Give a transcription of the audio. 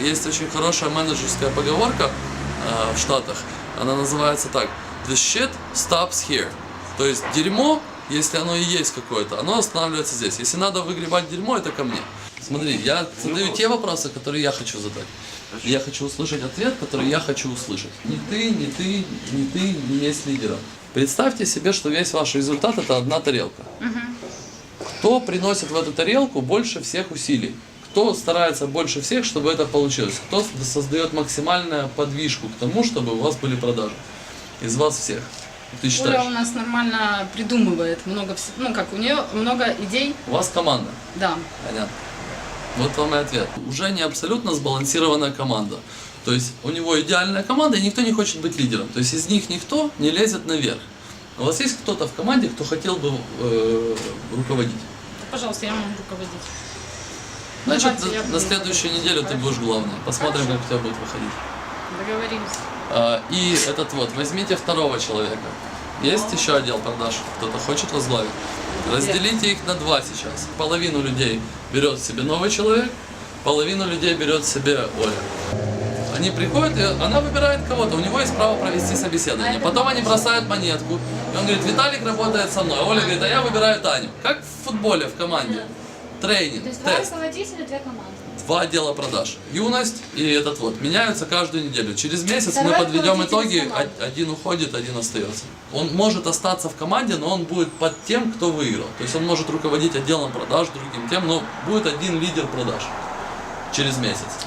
Есть очень хорошая менеджерская поговорка э, в Штатах. Она называется так. The shit stops here. То есть дерьмо, если оно и есть какое-то, оно останавливается здесь. Если надо выгребать дерьмо, это ко мне. Смотри, я задаю те вопросы, которые я хочу задать. Я хочу услышать ответ, который я хочу услышать. Ни ты, ни ты, ни ты не есть лидером. Представьте себе, что весь ваш результат это одна тарелка. Кто приносит в эту тарелку больше всех усилий? Кто старается больше всех, чтобы это получилось? Кто создает максимальную подвижку к тому, чтобы у вас были продажи? Из вас всех. Ты Оля считаешь? у нас нормально придумывает много вс- ну как у нее много идей, У вас команда. да. Понятно. Вот вам и ответ. Уже не абсолютно сбалансированная команда. То есть у него идеальная команда, и никто не хочет быть лидером. То есть из них никто не лезет наверх. У вас есть кто-то в команде, кто хотел бы э, руководить? Да, пожалуйста, я могу руководить. Значит, Давайте на, на следующую неделю ты будешь главный. Посмотрим, как у тебя будет выходить. Договорились. А, И этот вот, возьмите второго человека. Есть еще отдел продаж? Кто-то хочет возглавить? Разделите их на два сейчас. Половину людей берет себе новый человек, половину людей берет себе Оля. Они приходят, и она выбирает кого-то, у него есть право провести собеседование. Потом они бросают монетку, и он говорит, Виталик работает со мной. Оля говорит, а я выбираю Таню. Как в футболе, в команде. Тренинг, То есть два тест. руководителя, две команды. Два отдела продаж. Юность и этот вот. Меняются каждую неделю. Через месяц мы Второй подведем руководитель итоги. Один уходит, один остается. Он может остаться в команде, но он будет под тем, кто выиграл. То есть он может руководить отделом продаж, другим тем, но будет один лидер продаж через месяц.